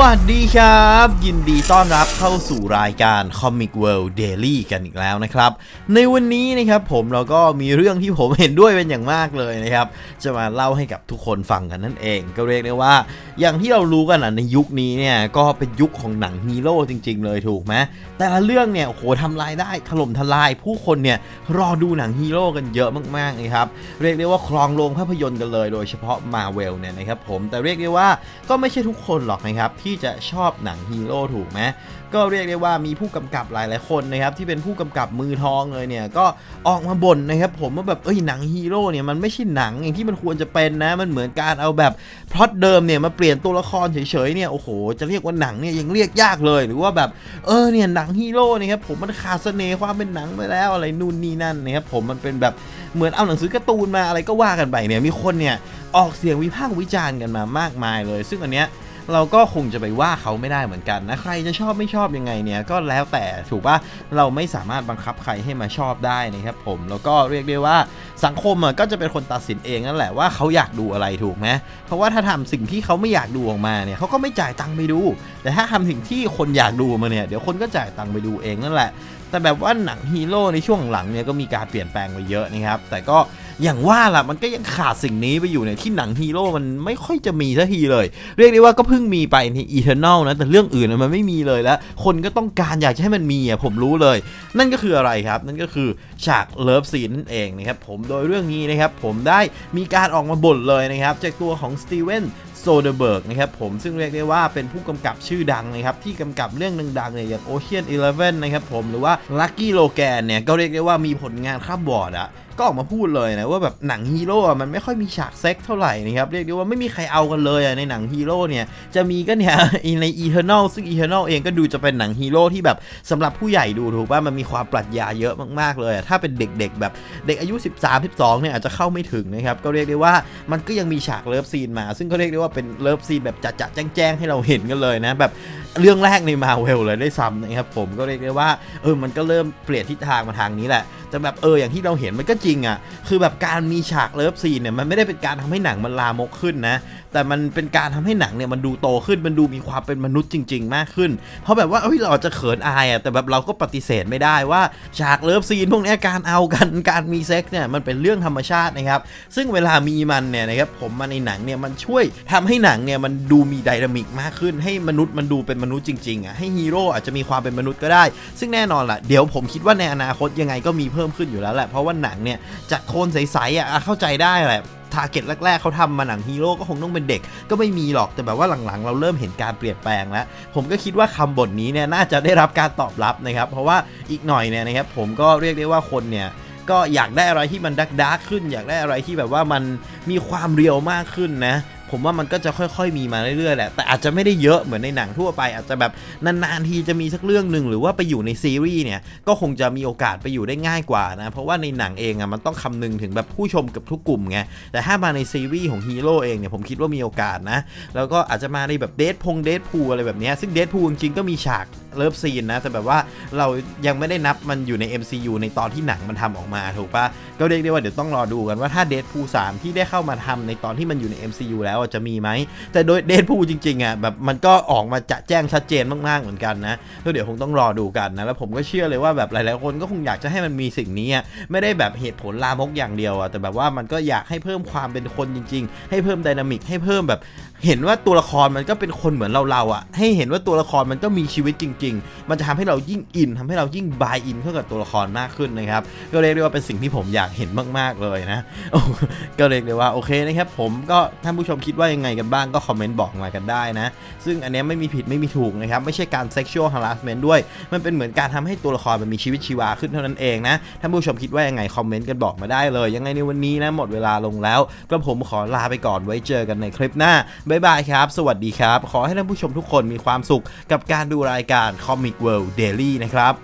วัสดีครับ ยินดีต้อนรับเข้าสู่รายการ Comic World Daily กันอีกแล้วนะครับ ในวันนี้นะครับผมเราก็มีเรื่องที่ผมเห็นด้วยเป็นอย่างมากเลยนะครับ จะมาเล่าให้กับทุกคนฟังกันนั่นเอง ก็เรียกได้ว่าอย่างที่เรารู้กันนะในยุคนี้เนี่ยก็เป็นยุคของหนังฮีโร่จริง ๆ เลยถูกไหมแต่ละเรื่องเนี่ยโอ้โหทำรายได้ถล่มทลาย ผู้คนเนี่ยรอดูหนังฮีโร่กันเยอะมากๆนะครับเรียกได้ว่าครองโรงภาพยนตร์กันเลย โดยเฉพาะมาเวลเนี่ยนะครับผมแต่เรียกได้ว่าก็ไม่ใช่ทุกคนหรอกนะครับที่จะชอบหนังฮีโร่ถูกไหมก็เรียกได้ว่ามีผู้กำกับหลายๆคนนะครับที่เป็นผู้กำกับมือทองเลยเนี่ยก็ออกมาบ่นนะครับผมว่าแบบเอ้ยหนังฮีโร่เนี่ยมันไม่ใช่หนังอย่างที่มันควรจะเป็นนะมันเหมือนการเอาแบบพล็อตเดิมเนี่ยมาเปลี่ยนตัวละครเฉยๆเนี่ยโอ้โหจะเรียกว่าหนังเนี่ยยังเรียกยากเลย หรือว่าแบบเออเนี่ยหนังฮีโร่เนี่ยครับผมมันขาดเสน่ห์ความเป็นหนังไปแล้วอะไรนู่นนี่นั่นนะครับผมมันเป็นแบบเหมือนเอาหนังสือการ์ตูนมาอะไรก็ว่ากันไปเนี่ยมีคนเนี่ยออกเสียงวิพากษ์วิจารณ์กันมามากมายเลย ซึ่งอันเนี้ย เราก็คงจะไปว่าเขาไม่ได้เหมือนกันนะใครจะชอบไม่ชอบยังไงเนี่ยก็แล้วแต่ถูกปะเราไม่สามารถบังคับใครให้มาชอบได้นะครับผมแล้วก็เรียกได้ว่าสังคมอะก็จะเป็นคนตัดสินเองนั่นแหละว่าเขาอยากดูอะไรถูกไหมเพราะว่าถ้าทำสิ่งที่เขาไม่อยากดูออกมาเนี่ยเขาก็ไม่จ่ายตังค์ไปดู แต่ถ้าทำสิ่งที่คนอยากดูมาเนี่ยเดี๋ยวคนก็จ่ายตังค์ไปดูเองนั่นแหละแต่แบบว่าหนังฮีโร่ในช่วงหลังเนี่ยก็มีการเปลี่ยนแปลงไปเยอะนะครับแต่ก็ อย่างว่าล่ะมันก็ยังขาดสิ่งนี้ไปอยู่เนี่ยที่หนังฮีโร่มันไม่ค่อยจะมีสักทีเลย เรียกได้ว่าก็เพิ่งมีไปใน Eternal นะแต่เรื่องอื่นมันไม่มีเลยแล้ว คนก็ต้องการอยากจะให้มันมีอะผมรู้เลย นั่นก็คืออะไรครับ นั่นก็คือฉากเลิฟซีนนั่นเองนะครับผมโดยเรื่องนี้นะครับผมได้มีการออกมาบ่นเลยนะครับจากตัวของสตีเวนโซเดเบิร์กนะครับผมซึ่งเรียกได้ว่าเป็นผู้กำกับชื่อดังนะครับที่กำกับเรื่องดังๆเนี่ยอย่าง Ocean Eleven นะครับผมหรือว่า Lucky Logan เนี่ยก็เรียกได้ว่ามีผลงานข้ามบอร์ดอะก็ออกมาพูดเลยนะว่าแบบหนังฮีโร่อะมันไม่ค่อยมีฉากเซ็กเท่าไหร่นะครับเรียกได้ว่าไม่มีใครเอากันเลยในหนังฮีโร่เนี่ยจะมีก็เนี่ยใน Eternal ซึ่ง Eternal เองก็ดูจะเป็นหนังฮีโร่ที่แบบสำหรับผู้ใหญ่ดูถูกป่ะมันมีความปรัชญาเยอะมากๆเลย ถ้าเป็นเด็กๆแบบเด็กอายุ 13 12เนี่ยอาจจะเข้าไม่ถึงนะครับก็เรียกได้ว่ามันก็ยังมีฉากเลิฟซีนมา ซึ่งก็เรียกได้ว่าเป็นเลิฟซีนแบบจัดๆแจ้งๆให้เราเห็นกันเลยนะแบบ เรื่องแรกในมาเวลเลยได้ซ้ำนะครับผมก็เรียกได้ว่าเออมันก็เริ่มเปลี่ยนทิศทางมาทางนี้แหละแต่แบบเอออย่างที่เราเห็นมันก็จริงอะคือแบบการมีฉากเลิฟซีนเนี่ยมันไม่ได้เป็นการทำให้หนังมันลามกขึ้นนะแต่มันเป็นการทำให้หนังเนี่ยมันดูโตขึ้นมันดูมีความเป็นมนุษย์จริง ๆ มากขึ้น เพราะแบบว่าเอ้ยเราอาจจะเขินอายอะแต่แบบเราก็ปฏิเสธไม่ได้ว่าฉากเลิฟซีนพวกนี้การเอากันการมีเซ็กซ์เนี่ยมันเป็นเรื่องธรรมชาตินะครับซึ่งเวลามีมันเนี่ยนะครับผมมาในหนังเนี่ยมันช่วยทำให้หนังเนี่ยมันดูมีไดนามิกมากขึ้น ให้มนุษย์มันดูเป็นมนุษย์จริงๆอะให้ฮีโร่อาจจะมีความเป็นมนุษย์ก็ได้ ซึ่งแน่นอนล่ะเดี๋ยวผมคิดว่าในอนาคตยังไงก็มีเพิ่มขึ้นอยู่แล้วแหละเพราะว่าหนังเนี่ยจากโทนใสๆอะอะเข้าใจได้แหละทาร์เก็ตแรก ๆเขาทำมาหนังฮีโร่ก็คงต้องเป็นเด็ก ก็ไม่มีหรอกแต่แบบว่าหลังๆ เราเริ่มเห็นการเปลี่ยนแปลงแล้ว ผมก็คิดว่าคำบทนี้เนี่ยน่าจะได้รับการตอบรับนะครับ เพราะว่าอีกหน่อยเนี่ยนะครับผมก็เรียกได้ว่าคนเนี่ยก็อยากได้อะไรที่มันดักดักขึ้น อยากได้อะไรที่แบบว่ามันมีความเรียวมากขึ้นนะ ผมว่ามันก็จะค่อย ๆ มีมาเรื่อยๆแหละแต่อาจจะไม่ได้เยอะเหมือนในหนังทั่วไป อาจจะแบบนานๆทีจะมีสักเรื่องหนึ่งหรือว่าไปอยู่ในซีรีส์เนี่ยก็คงจะมีโอกาสไปอยู่ได้ง่ายกว่านะเพราะว่าในหนังเองอะมันต้องคำนึงถึงแบบผู้ชมกับทุกกลุ่มไงแต่ถ้ามาในซีรีส์ของฮีโร่เองเนี่ยผมคิดว่ามีโอกาสนะแล้วก็อาจจะมาในแบบเดทพงเดทพูอะไรแบบนี้ซึ่งเดทพูจริงๆก็มีฉาก เลิฟซีนนะ แต่แบบว่าเรายังไม่ได้นับมันอยู่ใน MCU ในตอนที่หนังมันทำออกมาถูกปะก็เรียกได้ว่าเดี๋ยวต้องรอดูกันว่าถ้าเดทพูสามที่ได้เข้ามาทำในตอนที่มันอยู่ใน MCU แล้วจะมีไหม แต่โดยเดทพูจริงๆอะแบบมันก็ออกมาจะแจ้งชัดเจนมากๆเหมือนกันนะก็เดี๋ยวคงต้องรอดูกันนะแล้วผมก็เชื่อเลยว่าแบบหลายๆคนก็คงอยากจะให้มันมีสิ่งนี้ไม่ได้แบบเหตุผลลามกอย่างเดียวอะแต่แบบว่ามันก็อยากให้เพิ่มความเป็นคนจริง ๆ ให้เพิ่มไดนามิกให้เพิ่มแบบ เห็นว่าตัวละครมันก็เป็นคนเหมือนเราเราๆอะให้เห็นว่าตัวละครมันก็มีชีวิตจริงๆ มันจะทำให้เรายิ่งอินทำให้เรายิ่งบายอินเข้ากับตัวละครมากขึ้นนะครับ ก็เรียกได้ว่าเป็นสิ่งที่ผมอยากเห็นมากๆเลยนะก็เรียกได้ว่าโอเคนะครับผมก็ท่านผู้ชมคิดว่ายังไงกันบ้างก็คอมเมนต์บอกมากันได้นะ ซึ่งอันนี้ไม่มีผิดไม่มีถูกนะครับ ไม่ใช่การ sexual harassment ด้วย มันเป็นเหมือนการทำให้ตัวละครมันมีชีวิตชีวาขึ้นเท่านั้นเองนะท่านผู้ชมคิดว่ายังไงคอมเมนต์กันบอกมาได้เลย ยังไงในวันนี้นะหมดเวลาลงแล้วกระผมขอลาไปก่อนไว้เจอกันในคลิปหน้าบ๊ายบายครับ สวัสดีครับ ขอให้ท่านผู้ชมทุกคนมีความสุขกับการดูรายการคอมิกเวิลด์เดลี่นะครับ